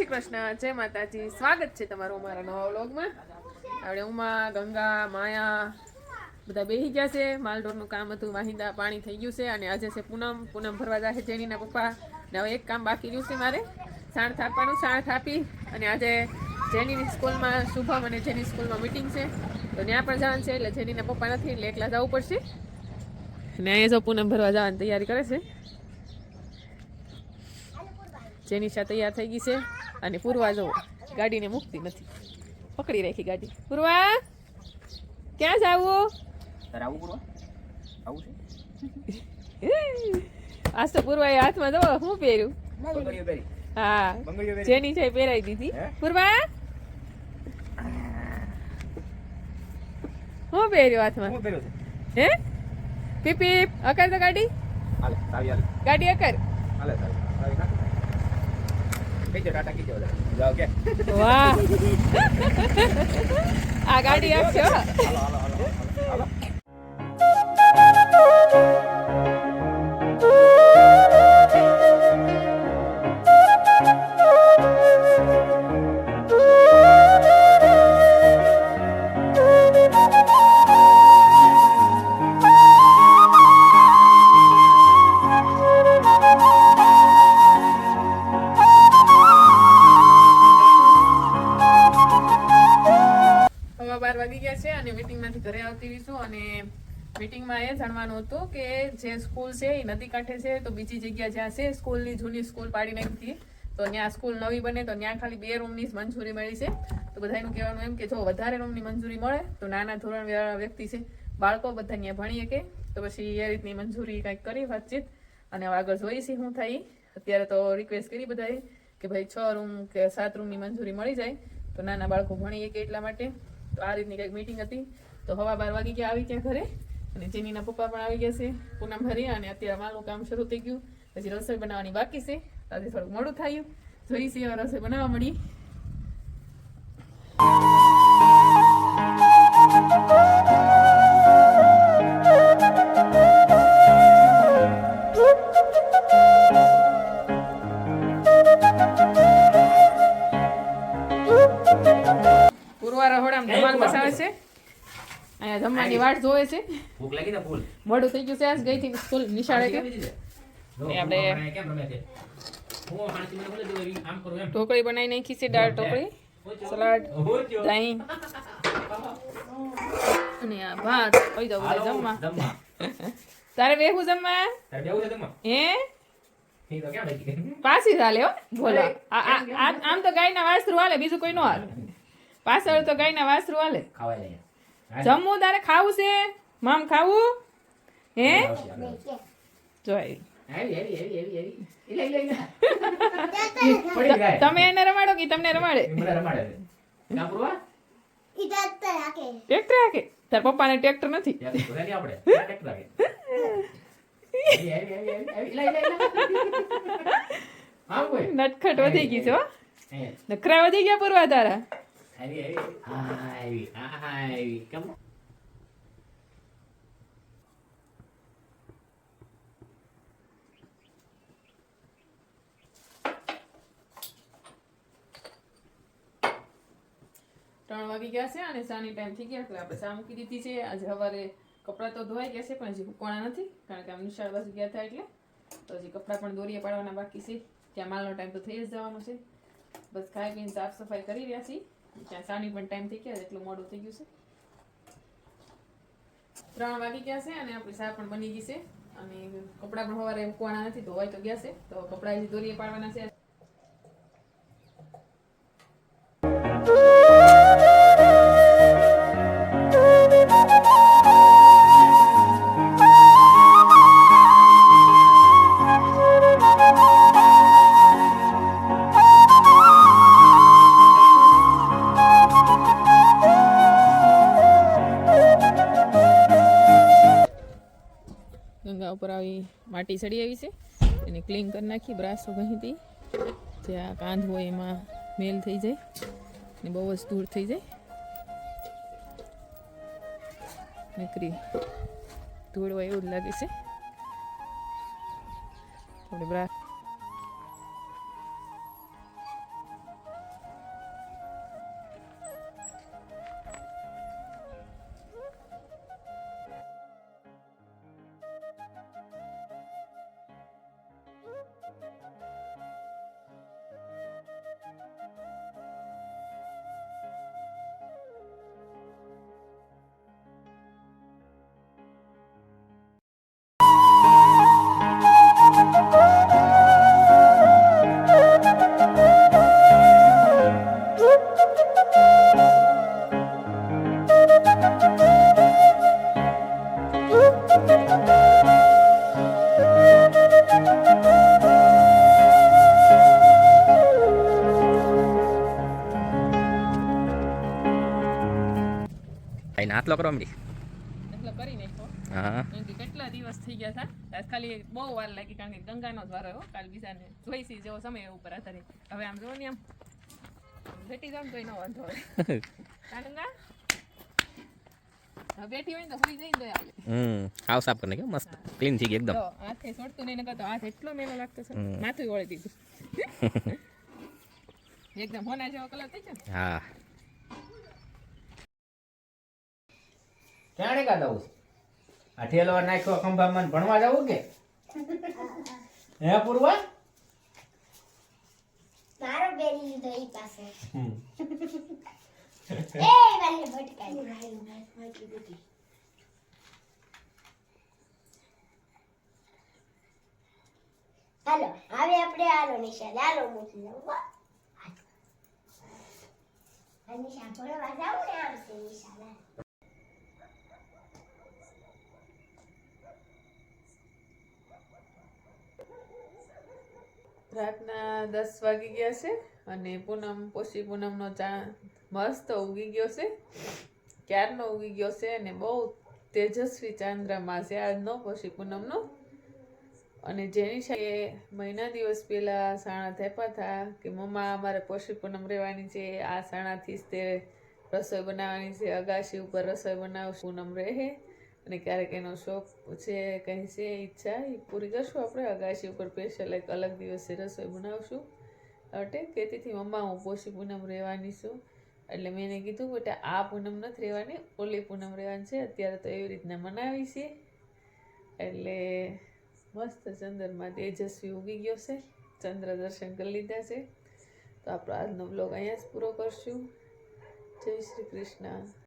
શ્રી કૃષ્ણ, જય માતાજી. સ્વાગત છે તમારું અમારા નવા વ્લોગમાં. આપણે ઉમા, ગંગા, માયા બધા બેસી ગયા છે. માલઢોરનું કામ હતું, વાહિંદા પાણી થઈ ગયું છે અને આજે છે પૂનમ. પૂનમ ભરવા જાય છે જેનીના પપ્પા. ને હવે એક કામ બાકી રહ્યું છે મારે. સાણ થાપવાનું, સાણ થાપી. અને આજે જેનીની સ્કૂલમાં શુભમ અને જેની સ્કૂલમાં મિટિંગ છે. તો ત્યાં પણ જવાનું છે, એટલે જેનીના પપ્પા નથી, એટલે એકલા જવું પડશે. અને અહીંયા જો પૂનમ ભરવા જવાની તૈયારી કરે છે. જેનિશા તૈયાર થઈ ગઈ છે અને પૂર્વા જવો ગાડીને મૂકતી નથી. પકડી રાખી ગાડી. પૂર્વા ક્યાં જાવું? તારે આવું પૂરવા? આવું છે? આજ તો પૂર્વાએ હાથમાં જવો હું પહેર્યું? હા જેની છે એ પહેરાવી દીધી. પૂર્વા? હું પહેર્યું હાથમાં? હું પીપી અકર તો ગાડી? ગાડી અકર? હાલે. દો ટાટા કીધો જાઓ કે વાહ આ ગાડી આપશો હાલો હાલો હાલો હાલો છે અને મીટિંગમાંથી ઘરે આવતી રહીશું અને મીટિંગમાં એ જાણવાનું હતું કે જે સ્કૂલ છે એ નદી કાંઠે છે, તો બીજી જગ્યા જ્યાં છે સ્કૂલની જૂની સ્કૂલ પાડી નાખી. તો ત્યાં સ્કૂલ નવી બને, તો ત્યાં ખાલી બે રૂમની જ મંજૂરી મળી છે. તો બધાનું કહેવાનું એમ કે જો વધારે રૂમની મંજૂરી મળે, તો નાના ધોરણ વ્યક્તિ છે, બાળકો બધા ત્યાં ભણી શકે તો પછી એ રીતની મંજૂરી કંઈક કરી, વાતચીત. અને આગળ જોઈશી શું થાય. અત્યારે તો રિક્વેસ્ટ કરી બધાએ કે ભાઈ છ રૂમ કે સાત રૂમની મંજૂરી મળી જાય, તો નાના બાળકો ભણી શકે એટલા માટે. તો આ રીતની કંઈક મીટિંગ હતી. તો હવા બાર વાગી ગયા આવી ગયા ઘરે. અને જેનીના પપ્પા પણ આવી ગયા છે પૂનમ ભરી અને અત્યારે માલનું કામ શરૂ થઈ ગયું. પછી રસોઈ બનાવવાની બાકી છે. આજે થોડુંક મોડું થયું. જોઈ છે, રસોઈ બનાવવા મળી. ધમાલ છે? અહીંયા જમવાની વાટ જોવે છે? ભૂખ લાગી ને ફૂલ. મોડું થઈ ગયું છે આજ ગઈ થી સ્કૂલ નિશાળે કે? આપણે- કેમ રમે છે? હું હાણથી મને બોલે દેવું આમ કરું એમ. ઢોકળી બનાવી નાખી છે દાળ ઢોકળી. સલાડ દહીં. અને આ ભાત. કોઈ દઉં બધા જમવા. તારે બેહું જમવા? હે? પાછી ચાલે હો. બોલો. આમ તો ગાયના વાસરું હાલે બીજું કોઈ નો હાલે. પાછળ તો ગાયના વાસરું હાલે. ખાવાય લઈએ જમવું તારે ખાવું છે? મામ ખાવું? હે? જોઈ. તમે એને રમાડો કે તમને રમાડે? ટ્રેક્ટર હાકે. તાર પપ્પાને ટ્રેક્ટર નથી. નટખટ વધી ગઈ છે નખરા વધી ગયા પૂર્વા તારા. આવી આવી હા આવી હા આવી કેમ ત્રણ વાગી ગયા છે અને સાની ટાઈમ થઈ ગયા એટલે આપણે ચા મૂકી દીધી છે. આજે સવારે કપડાં તો ધોવાઈ ગયા છે પણ હજી સુકવાના નથી કારણ કે આમ નિશાળ બાજુ ગયા હતા એટલે. તો હજી કપડાં પણ દોરીએ પાડવાના બાકી છે. ત્યાં માલનો ટાઈમ તો થઈ જ જવાનો છે. બસ ખાઈ પીને સાફ સફાઈ કરી રહ્યા છીએ. ત્યાં સાની પણ ટાઈમ થઈ ગયા, એટલું મોડું થઈ ગયું છે. ત્રણ વાગી ગયા છે અને આપણી ચા પણ બની ગઈ છે. અને કપડાં પણ સવારે મૂકવાના નથી ધોવાય તો ગયા છે. તો કપડાં હજી દોરીએ પાડવાના છે. ગંગા ઉપર આવી માટી ચડી આવી છે. એને ક્લીન કરી નાખી, બ્રાસો ગહીથી જે આ કાંધ હોય એમાં મેલ થઈ જાય ને બહુ જ દૂર થઈ જાય. નીકળી ધૂળ હોય એવું જ લાગે છે. થોડી બ્રા ને કરો મળી એટલે કરી નાખ્યો. હા. કેટલા દિવસ થઈ ગયા હતા? આજ ખાલી બહુ વાર લાગી કારણ કે ગંગાનો જ વાર કાલ બીજાને જોઈશી જેવો સમય ઉપર આધારિત હવે આમ જો ને આમ બેઠી જાવ ને તોય ન વાંધો આવે. બેઠી હોય ને તો સુઈ જઈને તોય આવે હમ હાવ સાફ કરીને કેવું મસ્ત. ક્લીન થઈ ગઈ એકદમ. તો હાથે છોડતું નહીં નકર તો હાથ એટલો મેલો લાગતો છે. માથું ઓળી દીધું. એકદમ હોના જેવો કલર થઈ ગયો હા. ક્યાં કા દઉં આ ઠેલો નાખ્યો ખંભામાં ભણવા જવું કે? હે પૂર્વા? મારો બેરી લીધો ઈ પાસે. એ વાલી ભટકાઈ હાલો હવે આપણે આલો મૂકી દઉં નિશા ભણવા જાવ ને આવશે નિશા રાતના દસ વાગી ગયા છે અને પૂનમ પોષી પૂનમનો ચા મસ્ત ઉગી ગયો છે. ક્યારનો ઉગી ગયો છે અને બહુ તેજસ્વી ચાંદ્રમા છે આજનો પોષી પૂનમનો. અને જેની સાથે મહિના દિવસ પહેલાં સાણા થેપા હતા કે મમ્મા, અમારે પોષી પૂનમ રહેવાની છે, આ સાણાથી જ તે રસોઈ બનાવવાની છે, અગાશી ઉપર રસોઈ બનાવશું, પૂનમ રહે. અને ક્યારેક એનો શોખ છે, કંઈ છે, ઈચ્છા, એ પૂરી કરશું આપણે. અગાશી ઉપર સ્પેશિયલ એક અલગ દિવસે રસોઈ બનાવશું. કહેતી તેથી મમ્મા, હું પોષી પૂનમ રહેવાની છું. એટલે મેં એને કીધું બેટા, આ પૂનમ નથી રહેવાની, ઓલી પૂનમ રહેવાની છે. અત્યારે તો એવી રીતના મનાવી છે. એટલે મસ્ત ચંદ્રમાં તેજસ્વી ઉગી ગયો છે. ચંદ્ર દર્શન કરી લીધા છે. તો આપણો આજનો બ્લોગ અહીંયા જ પૂરો કરશું. જય શ્રી કૃષ્ણ.